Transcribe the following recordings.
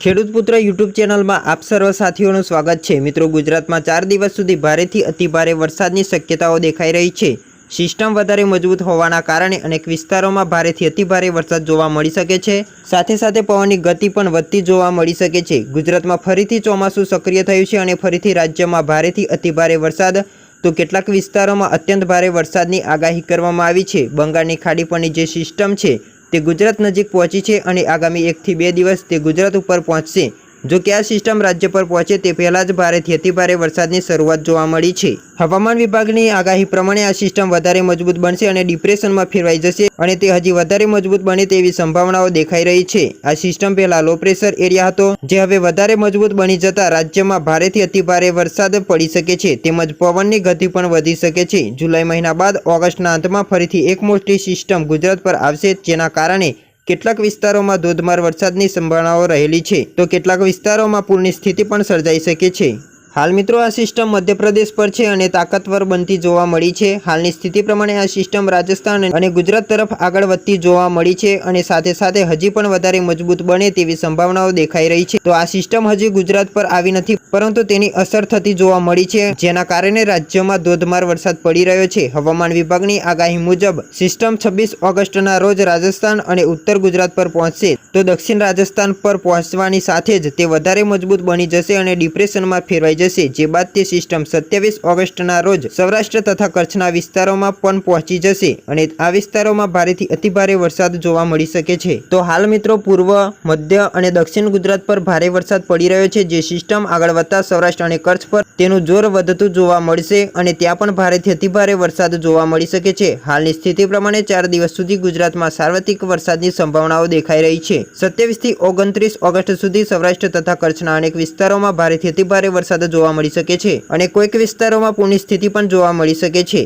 ખેડૂત પુત્ર યુટ્યુબ ચેનલમાં આપ સર્વ સાથીઓનું સ્વાગત છે. મિત્રો, ગુજરાતમાં ચાર દિવસ સુધી ભારેથી અતિભારે વરસાદની શક્યતાઓ દેખાઈ રહી છે. સિસ્ટમ વધારે મજબૂત હોવાના કારણે અનેક વિસ્તારોમાં ભારેથી અતિભારે વરસાદ જોવા મળી શકે છે. સાથે સાથે પવનની ગતિ પણ વધતી જોવા મળી શકે છે. ગુજરાતમાં ફરીથી ચોમાસું સક્રિય થયું છે અને ફરીથી રાજ્યમાં ભારેથી અતિભારે વરસાદ. તો કેટલાક વિસ્તારોમાં અત્યંત ભારે વરસાદની આગાહી કરવામાં આવી છે. બંગાળની ખાડી પરની જે સિસ્ટમ છે તે ગુજરાત નજીક પહોંચી છે અને આગામી એકથી બે દિવસ તે ગુજરાત ઉપર પહોંચશે. જો કે આ સિસ્ટમ રાજ્ય પર પહોંચે તે પહેલાં જ ભારેથી અતિભારે વરસાદની શરૂઆત જોવા મળી છે. હવામાન વિભાગની આગાહી પ્રમાણે આ સિસ્ટમ વધારે મજબૂત બનશે અને ડિપ્રેશનમાં ફેરવાઈ જશે અને તે હજી વધારે મજબૂત બને તેવી સંભાવનાઓ દેખાઈ રહી છે. આ સિસ્ટમ પહેલા લો પ્રેશર એરિયા હતો, જે હવે વધારે મજબૂત બની જતા રાજ્યમાં ભારેથી અતિભારે વરસાદ પડી શકે છે, તેમજ પવનની ગતિ પણ વધી શકે છે. જુલાઈ મહિના બાદ ઓગસ્ટના અંતમાં ફરીથી એક મોટી સિસ્ટમ ગુજરાત પર આવશે, જેના કારણે કેટલાક વિસ્તારોમાં ધોધમાર વરસાદની સંભાવનાઓ રહેલી છે. તો કેટલાક વિસ્તારોમાં પૂરની સ્થિતિ પણ સર્જાઈ શકે છે. હાલ મિત્રો આ સિસ્ટમ મધ્યપ્રદેશ પર છે અને તાકાતવર બનતી જોવા મળી છે. હાલની સ્થિતિ પ્રમાણે આ સિસ્ટમ રાજસ્થાન અને ગુજરાત તરફ આગળ વધતી જોવા મળી છે અને સાથે સાથે હજી પણ વધારે મજબૂત બને તેવી સંભાવનાઓ દેખાઈ રહી છે. તો આ સિસ્ટમ હજી ગુજરાત પર આવી નથી, પરંતુ તેની અસર થતી જોવા મળી છે, જેના કારણે રાજ્યમાં ધોધમાર વરસાદ પડી રહ્યો છે. હવામાન વિભાગની આગાહી મુજબ, સિસ્ટમ છવ્વીસ ઓગસ્ટના રોજ રાજસ્થાન અને ઉત્તર ગુજરાત પર પહોંચશે. તો દક્ષિણ રાજસ્થાન પર પહોંચવાની સાથે જ તે વધારે મજબૂત બની જશે અને ડિપ્રેશનમાં ફેરવાઈ જશે, જે બાદ સિસ્ટમ સત્યાવીસ ઓગસ્ટના રોજ સૌરાષ્ટ્ર તથા કચ્છના વિસ્તારોમાં પણ પહોંચી જશે અને આ વિસ્તારોમાં ભારેથી અતિભારે વરસાદ જોવા મળી શકે છે. તો હાલ મિત્રો, પૂર્વ, મધ્ય અને દક્ષિણ ગુજરાત પર ભારે વરસાદ પડી રહ્યો છે, જે સિસ્ટમ આગળ વધતા સૌરાષ્ટ્ર અને કચ્છ પર તેનું જોર વધતું જોવા મળશે અને ત્યાં પણ ભારેથી અતિભારે વરસાદ જોવા મળી શકે છે. હાલની સ્થિતિ પ્રમાણે ચાર દિવસ સુધી ગુજરાતમાં સાર્વત્રિક વરસાદની સંભાવનાઓ દેખાઈ રહી છે. સત્યાવીસથી ઓગણત્રીસ ઓગસ્ટ સુધી સૌરાષ્ટ્ર તથા કચ્છના અનેક વિસ્તારોમાં ભારેથી અતિભારે વરસાદ જોવા મળી શકે છે અને કોઈક વિસ્તારોમાં પૂરની સ્થિતિ પણ જોવા મળી શકે છે.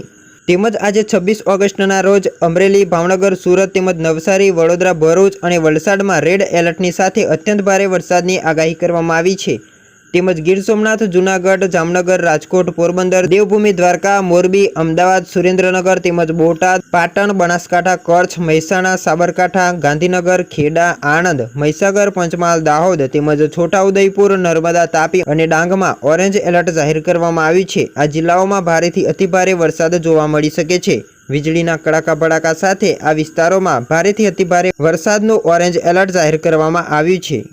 તેમજ આજે છવ્વીસ ઓગસ્ટના રોજ અમરેલી, ભાવનગર, સુરત તેમજ નવસારી, વડોદરા, ભરૂચ અને વલસાડમાં રેડ એલર્ટની સાથે અત્યંત ભારે વરસાદની આગાહી કરવામાં આવી છે. તેમજ ગીર સોમનાથ, જૂનાગઢ, જામનગર, રાજકોટ, પોરબંદર, દેવભૂમિ, દ્વારકા, મોરબી, અમદાવાદ, સુરેન્દ્રનગર તેમજ બોટાદ, પાટણ, બનાસકાંઠા, કચ્છ, મહેસાણા, સાબરકાંઠા, ગાંધીનગર, ખેડા, આણંદ, મહીસાગર, પંચમહાલ, દાહોદ તેમજ છોટાઉદેપુર, નર્મદા, તાપી અને ડાંગમાં ઓરેન્જ એલર્ટ જાહેર કરવામાં આવ્યું છે. આ જિલ્લાઓમાં ભારેથી અતિભારે વરસાદ જોવા મળી શકે છે. વીજળીના કડાકા ભડાકા સાથે આ વિસ્તારોમાં ભારેથી અતિભારે વરસાદનું ઓરેન્જ એલર્ટ જાહેર કરવામાં આવ્યું છે.